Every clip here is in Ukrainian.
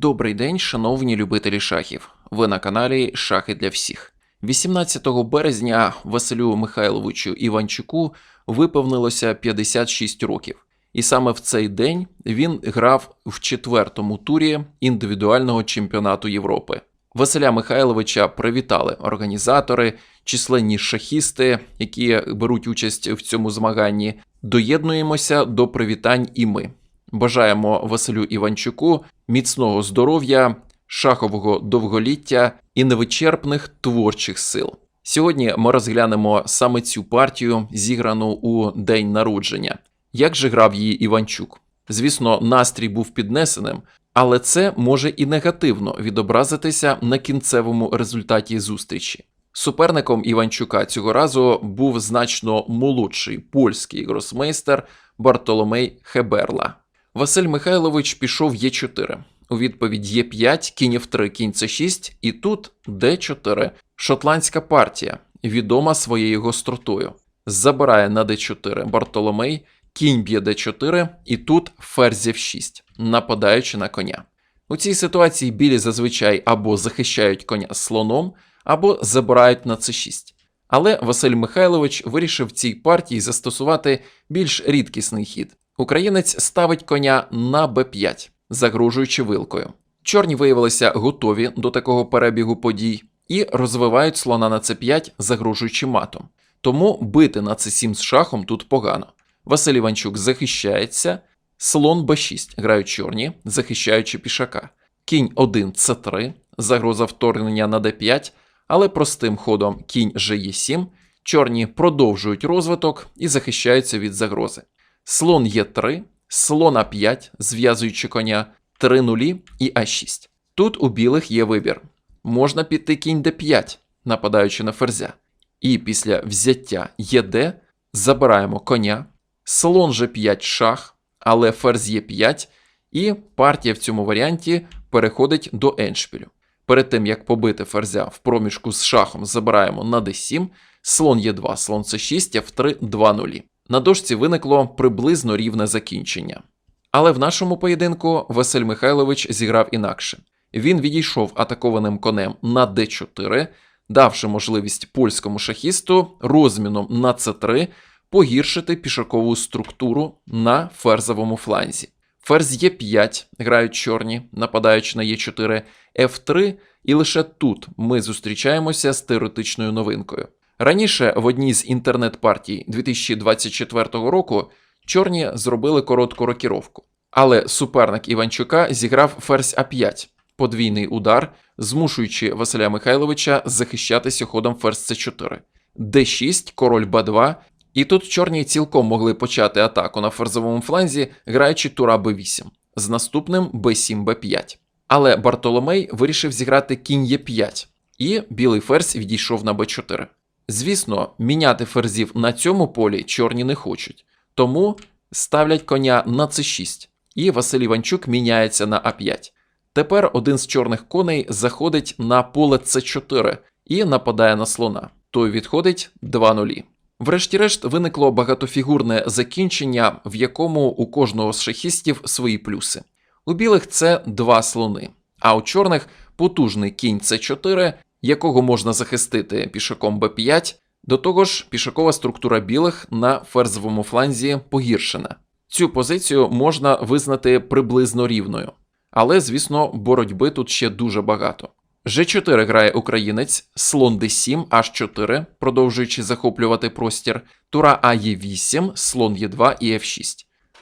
Добрий день, шановні любителі шахів. Ви на каналі Шахи для всіх. 18 березня Василю Михайловичу Іванчуку виповнилося 56 років. І саме в цей день він грав в четвертому турі індивідуального чемпіонату Європи. Василя Михайловича привітали організатори, численні шахісти, які беруть участь в цьому змаганні. Доєднуємося до привітань і ми. Бажаємо Василю Іванчуку міцного здоров'я, шахового довголіття і невичерпних творчих сил. Сьогодні ми розглянемо саме цю партію, зіграну у день народження. Як же грав її Іванчук? Звісно, настрій був піднесеним, але це може і негативно відобразитися на кінцевому результаті зустрічі. Суперником Іванчука цього разу був значно молодший польський гросмейстер Бартоломей Хеберла. Василь Михайлович пішов Е4. У відповідь Е5, кінь F3, кінь С6, і тут Д4. Шотландська партія, відома своєю гостротою. Забирає на Д4 Бартоломей, кінь б'є Д4, і тут ферзь F6, нападаючи на коня. У цій ситуації білі зазвичай або захищають коня слоном, або забирають на С6. Але Василь Михайлович вирішив в цій партії застосувати більш рідкісний хід. Українець ставить коня на Б5, загрожуючи вилкою. Чорні виявилися готові до такого перебігу подій і розвивають слона на С5, загрожуючи матом. Тому бити на С7 з шахом тут погано. Василь Іванчук захищається, слон Б6 грають чорні, захищаючи пішака. Кінь 1 С3, загроза вторгнення на Д5, але простим ходом кінь Ж7, чорні продовжують розвиток і захищаються від загрози. Слон Е3, слон А5, зв'язуючи коня 3 нулі і А6. Тут у білих є вибір. Можна піти кінь Д5, нападаючи на ферзя. І після взяття ЄД забираємо коня, слон Ж5 шах, але ферзь Е5, і партія в цьому варіанті переходить до еншпілю. Перед тим як побити ферзя в проміжку з шахом забираємо на d7, слон Е2, слон С6, F3, 2 нулі. На дошці виникло приблизно рівне закінчення. Але в нашому поєдинку Василь Михайлович зіграв інакше. Він відійшов атакованим конем на d4, давши можливість польському шахісту розміном на c3 погіршити пішакову структуру на ферзовому фланзі. Ферзь Е5 грають чорні, нападаючи на Е4, F3, і лише тут ми зустрічаємося з теоретичною новинкою. Раніше в одній з інтернет-партій 2024 року чорні зробили коротку рокіровку, але суперник Іванчука зіграв ферзь А5, подвійний удар, змушуючи Василя Михайловича захищатися ходом ферзь С4, Д6, король Б2, і тут чорні цілком могли почати атаку на ферзовому фланзі, граючи тура Б8, з наступним Б7, Б5. Але Бартоломей вирішив зіграти кінь Е5, і білий ферзь відійшов на Б4. Звісно, міняти ферзів на цьому полі чорні не хочуть, тому ставлять коня на С6, і Василь Іванчук міняється на А5. Тепер один з чорних коней заходить на поле С4 і нападає на слона. Той відходить 2 нулі. Врешті-решт виникло багатофігурне закінчення, в якому у кожного з шахістів свої плюси. У білих це два слони, а у чорних потужний кінь С4, якого можна захистити пішаком Б5. До того ж, пішакова структура білих на ферзовому фланзі погіршена. Цю позицію можна визнати приблизно рівною. Але, звісно, боротьби тут ще дуже багато. G4 грає українець, слон D7, H4, продовжуючи захоплювати простір, тура А Е8, слон Е2 і F6.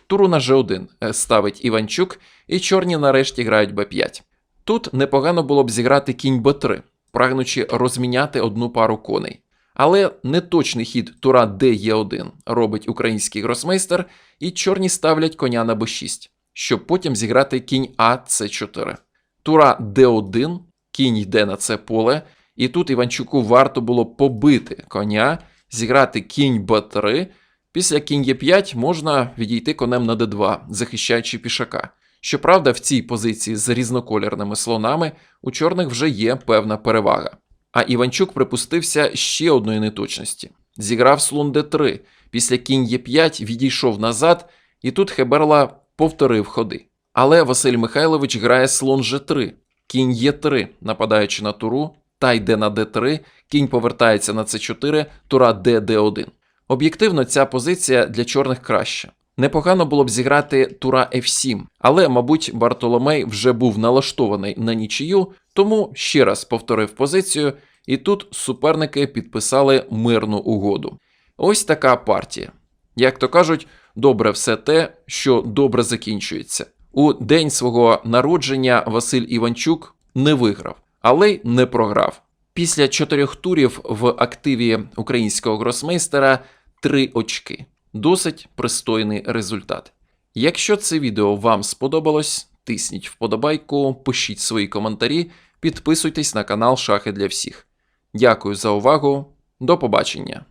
Туру на G1 ставить Іванчук, і чорні нарешті грають Б5. Тут непогано було б зіграти кінь Б3, прагнучи розміняти одну пару коней. Але неточний хід тура Д-Е1 робить український гросмейстер, і чорні ставлять коня на Б6, щоб потім зіграти кінь А С4. Тура Д1, кінь йде на це поле, і тут Іванчуку варто було побити коня, зіграти кінь Б3. Після кінь Е5 можна відійти конем на Д2, захищаючи пішака. Щоправда, в цій позиції з різнокольорними слонами у чорних вже є певна перевага. А Іванчук припустився ще одної неточності. Зіграв слон Д3, після кінь Е5 відійшов назад, і тут Хеберла повторив ходи. Але Василь Михайлович грає слон G3, кінь Е3, нападаючи на туру, та йде на Д3, кінь повертається на С4, тура Д Д1. Об'єктивно, ця позиція для чорних краща. Непогано було б зіграти тура F7, але, мабуть, Бартоломей вже був налаштований на нічию, тому ще раз повторив позицію, і тут суперники підписали мирну угоду. Ось така партія. Як то кажуть, добре все те, що добре закінчується. У день свого народження Василь Іванчук не виграв, але й не програв. Після чотирьох турів в активі українського гросмейстера три очки. Досить пристойний результат. Якщо це відео вам сподобалось, тисніть вподобайку, пишіть свої коментарі, підписуйтесь на канал Шахи для всіх. Дякую за увагу. До побачення!